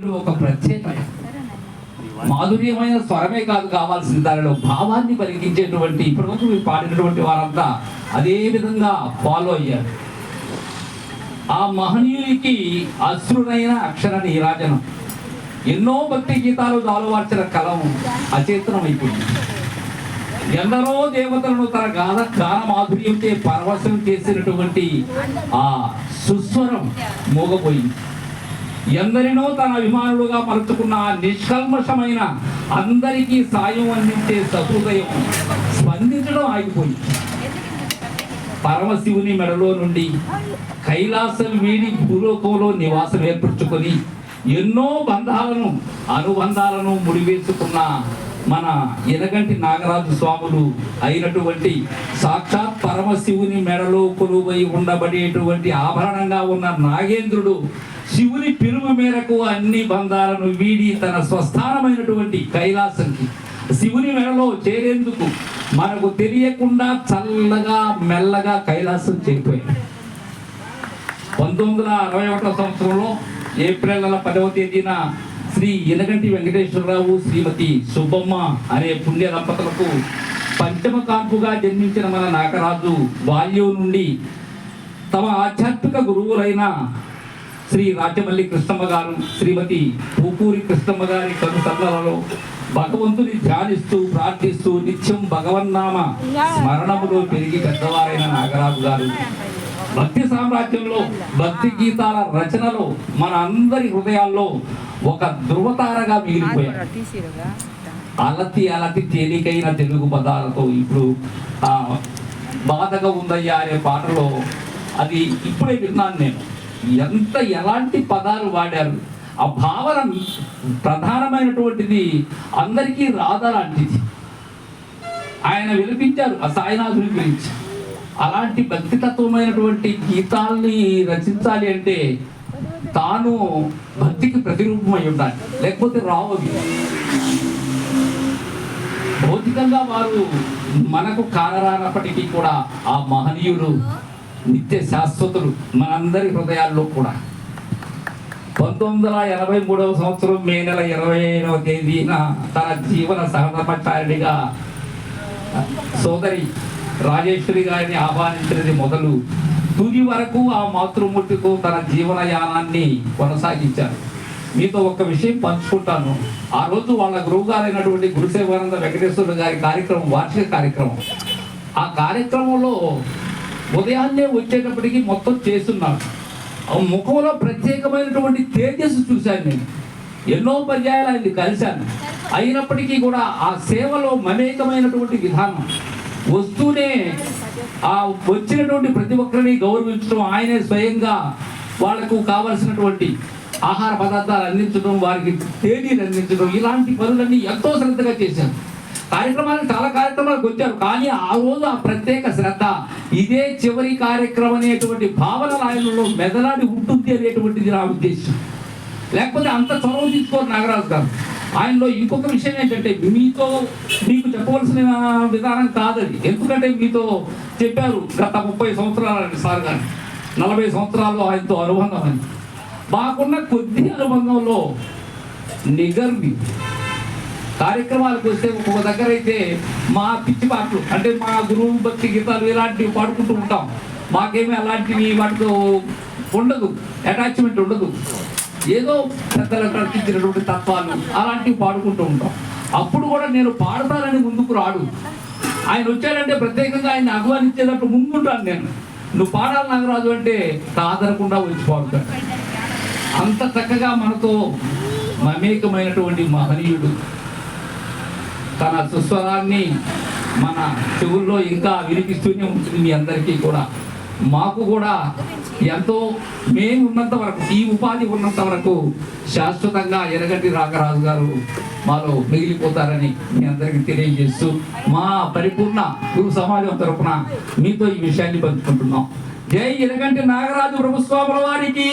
ఒక ప్రత్యేకమైన మాధుర్యమైన స్వరమే కాదు కావాల్సిన దానిలో భావాన్ని పలికించేటువంటి ఇప్పటివరకు మీరు పాడినటువంటి వారంతా అదే విధంగా ఫాలో అయ్యారు. ఆ మహనీయునికి అశ్రునైన అక్షర నీరాజనం ఎన్నో భక్తి గీతాలు దాలువార్చిన కలం అచేతనమైపోయింది. అయిపోయింది ఎందరో దేవతలను తన గాన గాన మాధుర్యంతో పరవశం చేసినటువంటి ఆ సుస్వరం మూగపోయింది. ఎందరినో తన అభిమానులుగా మలుచుకున్న ఆ నిష్కల్మషమైన అందరికీ సాయం అందించే సహృదయం స్పందించడం ఆగిపోయింది. పరమశివుని మెడలో నుండి కైలాసం వీడి భూలోకంలో నివాసం ఏర్పరచుకొని ఎన్నో బంధాలను అనుబంధాలను ముడివేసుకున్న మన ఎనగంటి నాగరాజు స్వాములు అయినటువంటి సాక్షాత్ పరమశివుని మెడలో కొలువై ఉండబడేటువంటి ఆభరణంగా ఉన్న నాగేంద్రుడు శివుని పిలుపు మేరకు అన్ని బంధాలను వీడి తన స్వస్థానమైనటువంటి కైలాసంకి శివుని మెడలో చేరేందుకు మనకు తెలియకుండా చల్లగా మెల్లగా కైలాసం చేరిపోయాడు. పంతొమ్మిది వందల అరవై ఒకటో సంవత్సరంలో ఏప్రిల్ నెల పదవ తేదీన శ్రీ ఇనగంటి వెంకటేశ్వరరావు శ్రీమతి సుబ్బమ్మ అనే పుణ్య దంపతులకు పంచమ కాంపుగా జన్మించిన మన నాగరాజు బాల్యం నుండి తమ ఆధ్యాత్మిక గురువులైన శ్రీ రాజమల్లి కృష్ణమ్మ గారు శ్రీమతి పూపూరి కృష్ణమ్మ గారి కనుసన్నలలో భగవంతుని ధ్యానిస్తూ ప్రార్థిస్తూ నిత్యం భగవన్నామ స్మరణములో పెరిగి పెద్దవారైన నాగరాజు గారు. భక్తి సామ్రాజ్యంలో భక్తి గీతాల రచనలో మన అందరి హృదయాల్లో ఒక ధృవతారగా మిగిలిపోయారు అలతి అలతి తేలికైన తెలుగు పదాలతో ఇప్పుడు ఆ బాధగా ఉందయ్యా అనే పాటలో అది ఇప్పుడే విన్నాను నేను. ఎంత ఎలాంటి పదాలు వాడారు. ఆ భావన ప్రధానమైనటువంటిది అందరికీ రాదలాంటిది ఆయన వినిపించారు ఆ సాయినాథుని గురించి. అలాంటి భక్తితత్వమైనటువంటి గీతాల్ని రచించాలి అంటే తాను భక్తికి ప్రతిరూపమై ఉండాలి. లేకపోతే రావు భౌతికంగా వారు మనకు కానరానప్పటికీ కూడా ఆ మహనీయులు నిత్య శాశ్వతులు మనందరి హృదయాల్లో కూడా. పంతొమ్మిది వందల ఎనభై మూడవ సంవత్సరం మే నెల ఇరవై ఐదవ తేదీన తన జీవన సహధర్మచారిణిగా సోదరి రాజేశ్వరి గారిని ఆహ్వానించినది మొదలు తుది వరకు ఆ మాతృమూర్తితో తన జీవనయానాన్ని కొనసాగించారు. మీతో ఒక విషయం పంచుకుంటాను. ఆ రోజు వాళ్ళ గురువుగారైనటువంటి గురుసేవానంద వెంకటేశ్వర గారి కార్యక్రమం వార్షిక కార్యక్రమం. ఆ కార్యక్రమంలో ఉదయాన్నే వచ్చేటప్పటికి మొత్తం చేస్తున్నాను ఆ ముఖంలో ప్రత్యేకమైనటువంటి తేజస్సు చూశాను నేను. ఎన్నో పర్యాయాలు ఆయన్ని కలిశాను. అయినప్పటికీ కూడా ఆ సేవలో మమేకమైనటువంటి విధానం. వస్తూనే ఆ వచ్చినటువంటి ప్రతి ఒక్కరిని గౌరవించడం ఆయనే స్వయంగా వాళ్ళకు కావలసినటువంటి ఆహార పదార్థాలు అందించడం వారికి తేదీలు అందించడం ఇలాంటి పనులన్నీ ఎంతో శ్రద్ధగా చేశారు. కార్యక్రమాలకు చాలా కార్యక్రమాలకు వచ్చారు. కానీ ఆ రోజు ఆ ప్రత్యేక శ్రద్ధ ఇదే చివరి కార్యక్రమం అనేటువంటి భావన ఆయనలో మెదలాడి ఉంటుంది అనేటువంటిది నా ఉద్దేశం. లేకపోతే అంత చొరవ తీసుకోరు నాగరాజు గారు. ఆయనలో ఇంకొక విషయం ఏంటంటే మీతో మీకు చెప్పవలసిన విధానం కాదది. ఎందుకంటే మీతో చెప్పారు గత ముప్పై సంవత్సరాలు సార్ కానీ నలభై సంవత్సరాల్లో ఆయనతో అనుబంధం అని మాకున్న కొద్ది అనుబంధంలో నిగర్వి కార్యక్రమాలకు వస్తే ఒక దగ్గర అయితే మా పిచ్చి పాటలు అంటే మా గురువు భక్తి గీతాలు ఇలాంటివి పాడుకుంటూ ఉంటాం. మాకేమీ అలాంటివి వాటితో ఉండదు. అటాచ్మెంట్ ఉండదు. ఏదో పెద్దలకు కల్పించినటువంటి తత్వాలు అలాంటివి పాడుకుంటూ ఉంటాం. అప్పుడు కూడా నేను పాడతానని ముందుకు రాడు. ఆయన వచ్చాడంటే ప్రత్యేకంగా ఆయన ఆహ్వానించేటప్పుడు ముందుంటాను నేను. నువ్వు పాడాలి నాగరాజు అంటే కాదనకుండా వచ్చి పాడుతాడు. అంత చక్కగా మనతో మమేకమైనటువంటి మహనీయుడు. తన సుస్వరాన్ని మన చెవుల్లో ఇంకా వినిపిస్తూనే ఉంటుంది మీ అందరికీ కూడా. మాకు కూడా ఎంతో మేము ఉన్నంత వరకు ఈ ఉపాధి ఉన్నంత వరకు శాశ్వతంగా ఎరగటి రాగరాజు గారు మాలో మిగిలిపోతారని మీ అందరికీ తెలియజేస్తూ మా పరిపూర్ణ గురు సమాజం తరఫున మీతో ఈ విషయాన్ని పంచుకుంటున్నాం. జై ఎరగంటి నాగరాజు ప్రభుస్వాముల వారికి.